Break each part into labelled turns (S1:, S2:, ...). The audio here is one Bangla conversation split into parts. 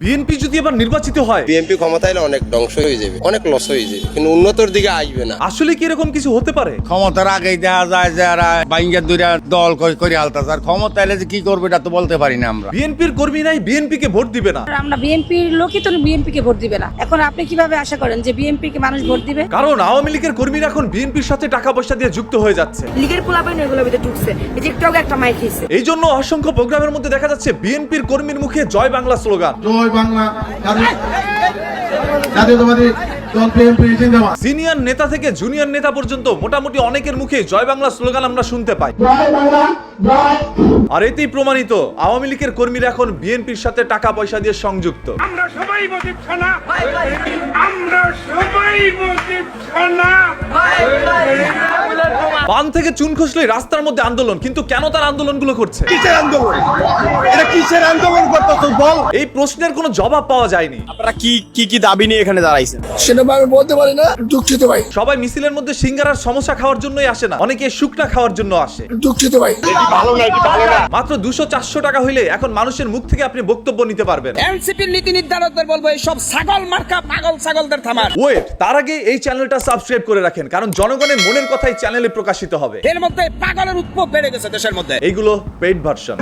S1: বিএনপি যদি এবার নির্বাচিত হয়
S2: বিএনপি ক্ষমতায় এলে অনেক ধ্বংস হয়ে যাবে অনেক লস হয়ে যাবে কিন্তু উন্নতর দিকে আসবে না।
S1: আসলে কি এরকম কিছু হতে পারে?
S3: ক্ষমতার আগেই দেখা যায় যে এরা বাইঙ্গের দুইটা দল করে করে আলতাছে। আর ক্ষমতা এলে যে কি করবে এটা তো বলতে পারি না আমরা।
S1: বিএনপির কর্মীরাই বিএনপি কে ভোট দিবে না।
S4: আমরা বিএনপির লোকই তো বিএনপি কে ভোট দিবে না। এখন আপনি কীভাবে আশা করেন যে বিএনপি কে মানুষ ভোট দিবে?
S1: কারণ আওয়ামী লীগের কর্মীরা এখন বিএনপির সাথে টাকা পয়সা দিয়ে যুক্ত হয়ে যাচ্ছে।
S4: লিগের পোলাপাইন এগুলো ভিতরে ঢুকছে। এই যে একটু আগে একটা মাইক খেয়েছে
S1: এই জন্য অসংখ্য প্রোগ্রামের মধ্যে দেখা যাচ্ছে বিএনপির কর্মীর মুখে জয় বাংলা স্লোগান।
S5: জয় বাংলা। জাতীয়- জাতীয়তাবাদী
S1: সিনিয়র নেতা থেকে জুনিয়র নেতা পর্যন্ত মোটামুটি অনেকের মুখে জয় বাংলা স্লোগান আমরা শুনতে পাই। আর এতেই প্রমাণিত আওয়ামী লীগের কর্মীরা এখন বিএনপির সাথে টাকা পয়সা দিয়ে সংযুক্ত।
S6: আমরা সবাই আমরা সবাই
S1: পান থেকে চুন খসলে রাস্তার মধ্যে আন্দোলন কিন্তু কেন তার আন্দোলনগুলো করছে
S3: কিসের আন্দোলন? এটা কিসের আন্দোলন করতেছ বল?
S1: এই প্রশ্নের কোনো জবাব পাওয়া যায়নি।
S7: আপনারা কি কি কি দাবি নিয়ে এখানে দাঁড়াইছেন?
S5: সেটা আমি বলতে পারি না। দুঃখিত ভাই।
S1: সবাই মিছিলের মধ্যে সিঙ্গারার সমস্যা খাওয়ার জন্যই আসে না। অনেকে শুকনা খাওয়ার জন্য আসে।
S5: দুঃখিত ভাই।
S1: মাত্র দুশো চারশো টাকা হইলে এখন মানুষের মুখ থেকে আপনি বক্তব্য নিতে পারবেন।
S7: এনসিপির নীতি নির্ধারকদের বলব এই সব ছাগল মার্কা পাগল ছাগলদের থামার।
S1: ওয়েট তার আগে এই চ্যানেলটা সাবস্ক্রাইব করে রাখেন কারণ জনগণের মনের কথাই চ্যানেলে প্রকাশিত হবে।
S7: এর মধ্যে পাগলের উৎপব বেড়ে গেছে দেশের মধ্যে।
S1: এইগুলো পেইড ভার্সন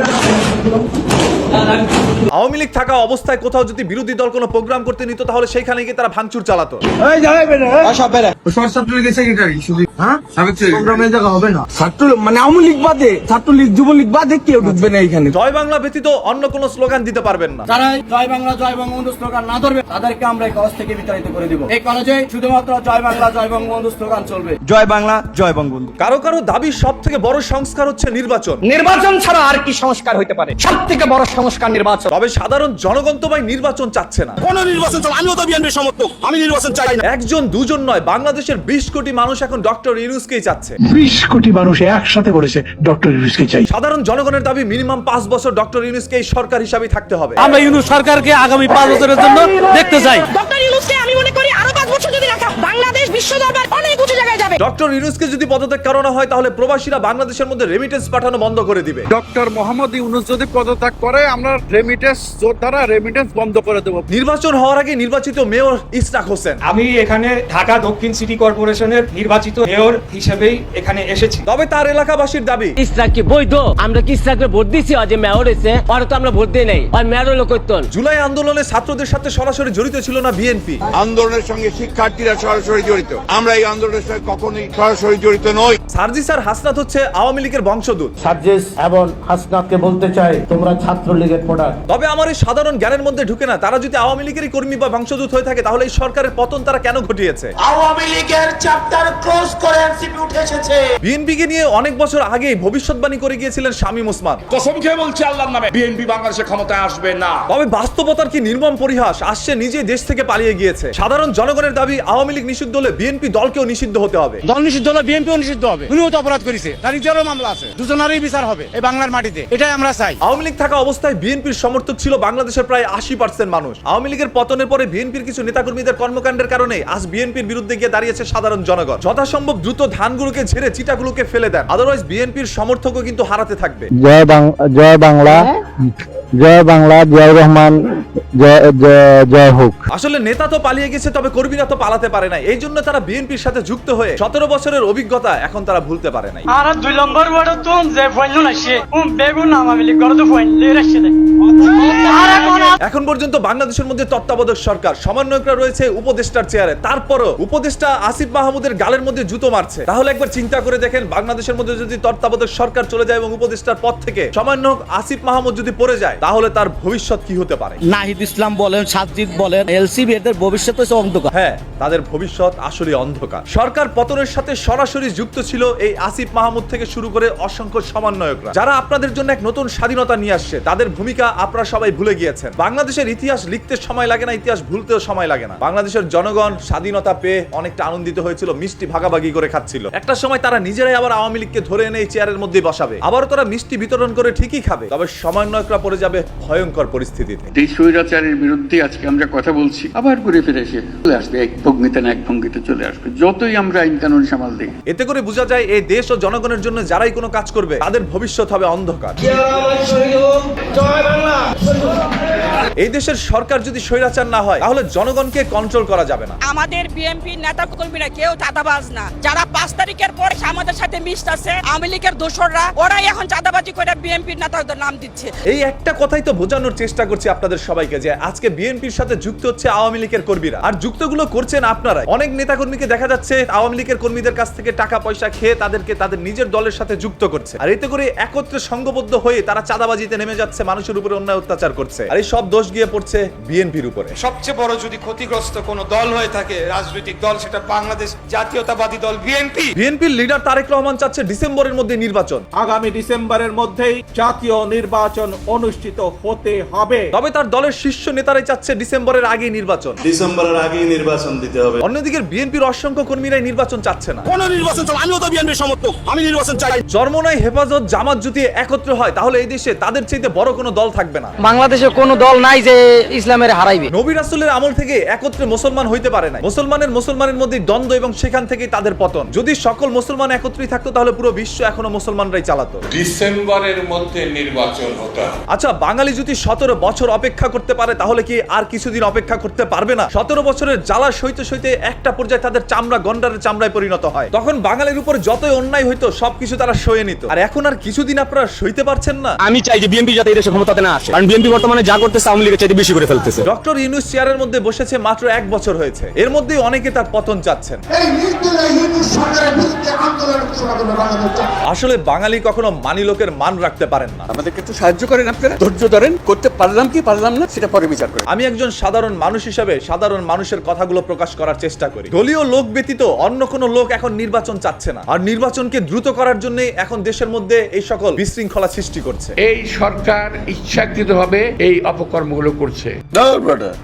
S1: আওয়ামী লীগ থাকা অবস্থায় কোথাও যদি বিরোধী দল কোনো প্রোগ্রাম করতে নিত তাহলে সেইখানে গিয়ে তারা ভাঙচুর চালাতো।
S5: ছাত্রলীগের সেক্রেটারি শুধু হ্যাঁ? সাবেক প্রোগ্রামে জায়গা হবে না।
S8: ছাত্র মানে আওয়ামী লীগ বাদে ছাত্রলীগ যুবলীগ বাদে কেউ ঢুকবে না এখানে
S1: জয় বাংলা ব্যতীত অন্য কোনো স্লোগান দিতে পারবেন না।
S8: যারা জয় বাংলা জয় বঙ্গবন্ধু স্লোগান না ধরবে তাদেরকে আমরা এই কলেজ থেকে বিতাড়িত করে দিব। এই কলেজে শুধুমাত্র জয় বাংলা জয় বঙ্গবন্ধু স্লোগান চলবে।
S7: জয় বাংলা জয় বঙ্গবন্ধু।
S1: কারও কারও দাবির সব থেকে বড় সংস্কার হচ্ছে নির্বাচন।
S7: নির্বাচন ছাড়া আর কি সংস্কার হইতে পারে? সব থেকে বড় সংস্কার নির্বাচন।
S1: তবে সাধারণ জনগণ তো ভাই নির্বাচন চাচ্ছে না।
S7: কোন নির্বাচন চাই আমিও তো বিএনপির সমর্থক। আমি নির্বাচন চাই না।
S1: একজন দুজন নয় বাংলাদেশের বিশ কোটি মানুষ এখন ডক্টর ইউনুসকেই চাচ্ছে।
S9: বিশ কোটি মানুষ একসাথে বলেছে ডক্টর ইউনুসকে চাই।
S1: সাধারণ জনগণের দাবি মিনিমাম পাঁচ বছর ডক্টর ইউনুসকে সরকার হিসাবে থাকতে হবে।
S8: আমরা ইউনুস সরকারকে আগামী পাঁচ বছরের জন্য দেখতে চাই।
S4: ডক্টর ইউনুসকে আমি মনে করি আরও পাঁচ বছর যদি রাখা বাংলাদেশ বিশ্ব দরবার
S1: ডক্টর ইউনুসকে যদি পদত্যাগ করানো হয় তাহলে প্রবাসীরা বাংলাদেশের মধ্যে রেমিটেন্স পাঠানো বন্ধ করে দিবে।
S6: ডক্টর মোহাম্মদ ইউনুস যদি পদত্যাগ করে আমরা রেমিটেন্স যোদ্ধারা রেমিটেন্স বন্ধ করে দেবো।
S1: নির্বাচন হওয়ার আগে নির্বাচিত মেয়র ইসরাক হোসেন।
S10: আমি এখানে ঢাকা দক্ষিণ সিটি কর্পোরেশনের নির্বাচিত মেয়র হিসেবেই এখানে এসেছি।
S1: তবে তার এলাকাবাসীর দাবি
S11: ইসরাক কি বৈধ? আমরা কি ইসরাককে ভোট দিচ্ছি আজ মেয়র হয়েছে আর তো আমরা ভোট দিই নাই। আর মেয়র হলো কইতন
S1: জুলাই আন্দোলনে ছাত্রদের সাথে সরাসরি জড়িত ছিল না বিএনপি।
S3: আন্দোলনের সঙ্গে শিক্ষার্থীরা সরাসরি জড়িত। আমরা এই আন্দোলনের সঙ্গে কখনোই সরাসরি জড়িত নই।
S1: সার্জিস আর হাসনাত হচ্ছে আওয়ামী লীগের বংশদূত
S8: সার্জেস এবং হাসনাতকে বলতে চাই তোমরা ছাত্রলীগের প্রোডাক্ট
S1: তবে আমার এই সাধারণ জ্ঞানের মধ্যে ঢুকে না তারা যদি আওয়ামী লীগেরই কর্মী বা বংশদূত হয়ে থাকে তাহলে এই সরকারের পতন তারা কেন ঘটিয়েছে?
S5: আওয়ামী লীগের চ্যাপ্টার ক্লোজ করে এনসিপি উঠে এসেছে।
S1: বিএনপিকে নিয়ে অনেক বছর আগেই ভবিষ্যৎবাণী করে গিয়েছিলেন শামীম ওসমান।
S6: কসম খেয়ে বলছি আল্লাহর নামে বিএনপি বাংলাদেশে ক্ষমতায় আসবে না।
S1: তবে বাস্তবতার কি নির্মম পরিহাস আসছে নিজেই দেশ থেকে পালিয়ে গিয়েছে। সাধারণ জনগণের দাবি আওয়ামী লীগ নিষিদ্ধ হলে বিএনপি দলকেও নিষিদ্ধ হতে হবে।
S8: দল নিষিদ্ধ হলে বিএনপিও নিষিদ্ধ হবে। উনিও তো অপরাধ করেছে। তার নিজেরও মামলা আছে। দুজনেরই বিচার হবে এই বাংলার মাটিতে। এটাই আমরা চাই।
S1: আওয়ামী লীগ থাকা অবস্থায় বিএনপির সমর্থক ছিল বাংলাদেশের প্রায় আশি পার্সেন্ট মানুষ। আওয়ামী লীগের পতনের পরে বিএনপির কিছু নেতাকর্মীদের কর্মকাণ্ডের কারণে আজ বিএনপির বিরুদ্ধে গিয়ে দাঁড়িয়েছে সাধারণ জনগণ। যথাসম্ভব দ্রুত ধানগুলোকে ঝেড়ে চিটাগুলোকে ফেলে দেন। আদারওয়াইজ বিএনপির সমর্থকও কিন্তু হারাতে থাকবে।
S8: জয় জয় বাংলা। জয় বাংলা জয় রহমান জয় জয় হোক।
S1: আসলে নেতা তো পালিয়ে গেছে তবে কর্মীরা তো পালাতে পারে না এই জন্য তারা বিএনপির সাথে যুক্ত হয়ে সতেরো বছরের অভিজ্ঞতা এখন তারা ভুলতে পারে নাই।
S11: আর দুই নম্বর ওয়ার্ড তো যে ফইল না সে বেগুন আওয়ামী লীগ করে তো ফইল
S1: এখন পর্যন্ত বাংলাদেশের মধ্যে তত্ত্বাবধায়ক সরকার সমন্বয়করা রয়েছে উপদেষ্টার চেয়ারে। তারপরও উপদেষ্টা আসিফ মাহমুদের গালের মধ্যে জুতো মারছে। তাহলে একবার চিন্তা করে দেখেন বাংলাদেশের মধ্যে যদি তত্ত্বাবধায়ক সরকার চলে যায় এবং উপদেষ্টার পদ থেকে সমন্বয়ক আসিফ মাহমুদ যদি পড়ে যায় তাহলে তার ভবিষ্যৎ কি হতে পারে?
S8: নাহিদ ইসলাম বলেন সাজিদ বলেন এলসিবি এদের ভবিষ্যৎ হচ্ছে অন্ধকার।
S1: হ্যাঁ তাদের ভবিষ্যৎ আসলে অন্ধকার। সরকার পতনের সাথে সরাসরি যুক্ত ছিল এই আসিফ মাহমুদ থেকে শুরু করে অসংখ্য সমন্বয়করা। যারা আপনাদের জন্য এক নতুন স্বাধীনতা নিয়ে আসছে তাদের ভূমিকা আপনারা সবাই ভুলে গিয়েছেন। বাংলাদেশের ইতিহাস লিখতে সময় লাগে না ইতিহাস ভুলতেও সময় লাগে না। বাংলাদেশের জনগণ স্বাধীনতা পেয়ে অনেকটা আনন্দিত হয়েছিল মিষ্টি ভাগাভাগি করে খাচ্ছিল। একটা সময় তারা নিজেরাই আবার আওয়ামী লীগকে ধরে এনে এই চেয়ারের মধ্যে বসাবে। আবার তারা মিষ্টি বিতরণ করে ঠিকই খাবে। তবে সমন্বয়করা পড়ে যাবে ভয়ঙ্কর পরিস্থিতিতে।
S6: স্বৈরাচারের বিরুদ্ধে আজকে আমরা কথা বলছি। আবার ঘুরে ফিরে এসে চলে আসবে এক ভঙ্গিতে না এক ভঙ্গিতে চলে আসবে। যতই আমরা আইন কানুন সামাল দিই।
S1: এতে করে বোঝা যায় এই দেশ ও জনগণের জন্য যারাই কোনো কাজ করবে তাদের ভবিষ্যৎ হবে অন্ধকার। এই দেশের সরকার যদি স্বৈরাচার না হয় তাহলে জনগণকে কন্ট্রোল করা যাবে না।
S7: আমাদের বিএনপি নেতা কর্মীরা কেউ চাঁদাবাজ না। যারা পাঁচ তারিখের পর আমাদের সাথে মিশ মিশতেছে আওয়ামী লীগের দোসররা ওরাই এখন চাঁদাবাজি করে বিএনপির নেতাদের নাম দিচ্ছে।
S1: এই একটা কথাই তো বোঝানোর চেষ্টা করছি আপনাদের সবাইকে যে আজকে বিএনপির সাথে যুক্ত হচ্ছে আওয়ামী লীগের কর্মীরা। আর যুক্তগুলো করছেন আপনারা অনেক নেতা কর্মীকে দেখা যাচ্ছে আওয়ামী লীগের কর্মীদের কাছ থেকে টাকা পয়সা খেয়ে তাদেরকে তাদের নিজের দলের সাথে যুক্ত করছে। আর এতে করে একত্রে সংঘবদ্ধ হয়ে তারা চাঁদাবাজিতে নেমে যাচ্ছে মানুষের উপরে অন্যায় অত্যাচার করছে। আর এই সব দোষ গিয়ে পড়ছে বিএনপির উপরে।
S10: সবচেয়ে বড় যদি ক্ষতিগ্রস্ত কোনো দল হয়ে থাকে রাজনৈতিক দল সেটা বাংলাদেশ জাতীয়তাবাদী দল বিএনপি।
S1: বিএনপির লিডার তারেক রহমান চাচ্ছে ডিসেম্বরের মধ্যে নির্বাচন।
S5: আগামী ডিসেম্বরের মধ্যেই জাতীয় নির্বাচন অনুষ্ঠিত হতে হবে।
S1: তবে তার দলের শীর্ষ নেতারাই চাচ্ছে ডিসেম্বরের আগেই নির্বাচন।
S12: ডিসেম্বরের আগেই নির্বাচন দিতে হবে।
S1: অন্যদিকে বিএনপির অসংখ্য কর্মীরাই নির্বাচন চাচ্ছে না।
S8: কোন নির্বাচন চল আমিও তো বিএনপির সমর্থক আমি নির্বাচন চাই।
S1: জন্মনায় হেফাজত জামাত যদি একত্র হয় তাহলে এই দেশে তাদের চাইতে বড় কোনো দল থাকবে না।
S11: বাংলাদেশে কোনো দল নাই যে ইসলামের হারাইবে।
S1: নবী রাসূলের আমল থেকে একত্রে মুসলমান হইতে পারে না মুসলমানের মুসলমানের মধ্যে দ্বন্দ্ব এবং সেখান থেকেই তাদের পতন। যদি সকল মুসলমান একত্রই থাকতো তাহলে পুরো বিশ্ব এখনও মুসলমানরাই চালাতো।
S6: ডিসেম্বরের মধ্যে নির্বাচন হতে।
S1: আচ্ছা বাঙালি যদি সতেরো বছর অপেক্ষা করতে পারে তাহলে কি আর কিছুদিন অপেক্ষা করতে পারবে না? সতেরো বছরের জ্বালা সইতে সইতে একটা পর্যায়ে তাদের চামড়া গন্ডারের চামড়ায় পরিণত হয়। তখন বাঙালির উপর যতই অন্যায় হইতো সবকিছু তারা সয়ে নিত। আর এখন আর কিছুদিন আপনারা সইতে পারছেন না?
S8: আমি চাই যে বিএনপি যাতে এই দেশে ক্ষমতাতে না আসে। কারণ বিএনপি বর্তমানে যা করতেছে আওয়ামী লীগের চাইতে বেশি করে ফেলতেছে।
S1: ডক্টর ইউনুস চেয়ারের মধ্যে বসেছে মাত্র এক বছর হয়েছে। এর মধ্যেই অনেকে তার পতন চাচ্ছেন। আসলে বাঙালি কখনো মানি লোকের মান রাখতে পারেন না।
S8: আমাদেরকে একটু সাহায্য করেন আপনারা। ধৈর্য ধরেন করতে পারলাম কি পারলাম না সেটা পরে বিচার করেন।
S1: আমি একজন সাধারণ মানুষ হিসেবে সাধারণ মানুষের কথাগুলো প্রকাশ করার চেষ্টা করি। দলীয় লোক ব্যতীত অন্য কোনো লোক এখন নির্বাচন চাচ্ছে না। আর নির্বাচনকে দ্রুত করার জন্য এখন দেশের মধ্যে এই সকল বিশৃঙ্খলা সৃষ্টি করছে।
S6: এই সরকার ইচ্ছাকৃতভাবে এই অপকর্মগুলো করছে।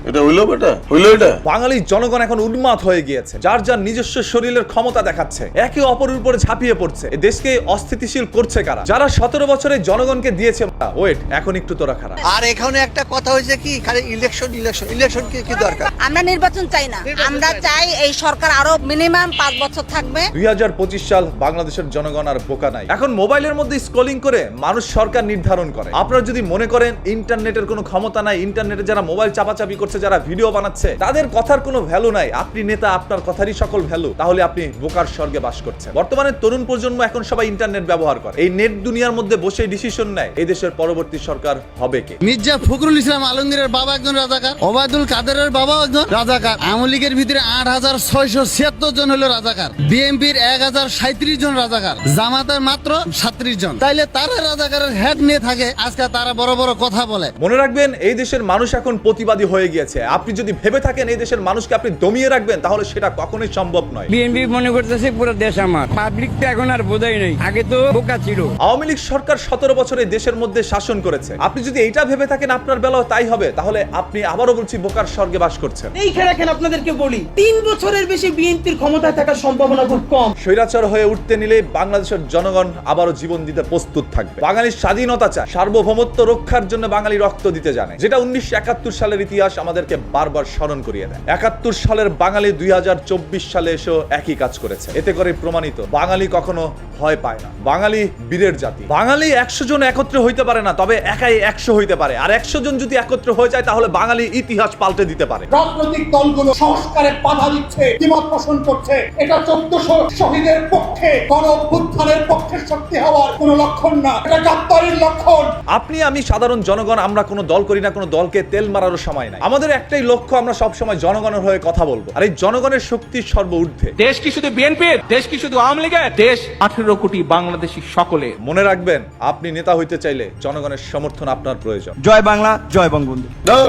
S12: এটা হইল বেটা হইল এটা।
S1: বাঙালি জনগণ এখন উন্মাদ হয়ে গিয়েছে যার যার নিজস্ব শরীরের ক্ষমতা দেখাচ্ছে একে অপরের উপরে ঝাঁপিয়ে পড়ছে এ দেশকে অস্থিতিশীল করছে কারা? যারা সতেরো বছরে জনগণকে দিয়েছে ওয়েট এখন একটু তোরা খারাপ।
S8: আর এখানে একটা কথা হয়েছে কি খালি ইলেকশন ইলেকশন ইলেকশন কি কি দরকার?
S4: আমরা নির্বাচন চাই না। আমরা চাই এই সরকার আরও মিনিমাম পাঁচ বছর থাকবে।
S1: দুই হাজার পঁচিশ সাল বাংলাদেশের জনগণ আর বোকা নাই। এখন মোবাইলের মধ্যে স্ক্রলিং করে মানুষ সরকার নির্ধারণ করে। আপনারা যদি মনে করেন ইন্টারনেটের কোনো ক্ষমতা নাই ইন্টারনেটে যারা মোবাইল চাপাচাপি করছে যারা ভিডিও বানাচ্ছে তাদের কথার কোনো ভ্যালু নাই। আপনি নেতা আপনার কথারই সকল ভ্যালু তাহলে আপনি বোকার স্বর্গে বাস করছেন। বর্তমানে তরুণ প্রজন্ম এখন সবাই ইন্টারনেট ব্যবহার করে। এই নেট দুনিয়ার মধ্যে বসে ডিসিশন নেয় এই দেশের পরবর্তী সরকার হবে কে।
S3: মির্জা ফখরুল ইসলাম আলমগীরের বাবা একজন রাজাকার ওবায়দুল কাদেরের বাবা একজন রাজাকার। আওয়ামী লীগের ভিতরে আট হাজার ছয়শো ছিয়াত্তর জন হলো রাজাকার। বিএনপির এক হাজার সাঁত্রিশ জন রাজাকার। জামাতের মাত্র সাত্রিশ জন। তাইলে তারা রাজাকারের হেড নিয়ে থাকে আজকে তারা বড় বড় কথা বলে।
S1: মনে রাখবেন এই দেশের মানুষ এখন প্রতিবাদী হয়ে গিয়েছে। আপনি যদি ভেবে থাকেন এই দেশের মানুষকে আপনি দমিয়ে রাখবেন তাহলে সেটা কখনোই সম্ভব নয়।
S11: বিএনপি মনে করতেছে পুরো দেশ আমার। পাবলিক তো এখন আর বোঝাই নাই। আগে তো বোকা ছিল।
S1: আওয়ামী লীগ সরকার সতেরো বছরে দেশের মধ্যে শাসন করেছে। আপনি যদি এইটা ভেবে থাকেন আপনার বেলাও তাই হবে। তাহলে আপনি আবারও বলছি বোকার স্বর্গে বাস করছেন।
S5: এইখানে রাখেন আপনাদেরকে বলি তিন বছরের বেশি বিএনপির ক্ষমতায় থাকার সম্ভাবনা খুব কম।
S1: স্বৈরাচার হয়ে উঠতে নিলে বাংলাদেশের জনগণ আবারও জীবন দিতে প্রস্তুত থাকবে। বাঙালির স্বাধীনতা চায়। সার্বভৌমত্ব রক্ষার জন্য বাঙালি রক্ত দিতে জানে। যেটা উনিশশো একাত্তর সালের ইতিহাস আমাদেরকে বারবার স্মরণ করিয়ে দেয়। একাত্তর সালের বাঙালি দুই হাজার চব্বিশ সালে এসেও একই কাজ করেছে। এতে করে প্রমাণিত বাঙালি কখনো ভয় পায় না। বাঙালি বীরের জাতি। বাঙালি একশো জন একত্রে হইতে পারে না তবে একাই একশো হইতে পারে। আর একশো জন যদি একত্র হয়ে যায় তাহলে বাঙালি ইতিহাস পাল্টে দিতে পারে।
S5: রাজনৈতিক দলগুলো সংস্কারে বাধা দিচ্ছে দ্বিমত পোষণ করছে। এটা চোদ্দশো শহীদের পক্ষে গণ অভ্যুত্থানের পক্ষে শক্তি হওয়ার কোনো লক্ষণ না। এটা গাদ্দারির লক্ষণ।
S1: আপনি আমি সাধারণ জনগণ আমরা কোনো দল করি না কোনো দলকে তেল মারারও সময় নাই। আমাদের একটাই লক্ষ্য আমরা সব সময় জনগণের হয়ে কথা বলব। আর এই জনগণের শক্তি সর্ব ঊর্ধ্বে
S10: দেশ কি শুধু বিএনপির দেশ কি শুধু আওয়ামী লীগের? দেশ আঠেরো কোটি বাংলাদেশি সকলে।
S1: মনে রাখবেন আপনি নেতা হইতে চাইলে জনগণের সমর্থন আপনার প্রয়োজন।
S8: জয় বাংলা জয় বঙ্গবন্ধু।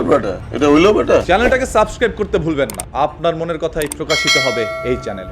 S12: বেটা এটা হইল বেটা।
S1: চ্যানেলটাকে সাবস্ক্রাইব করতে ভুলবেন না। আপনার মনের কথাই প্রকাশিত হবে এই চ্যানেলে।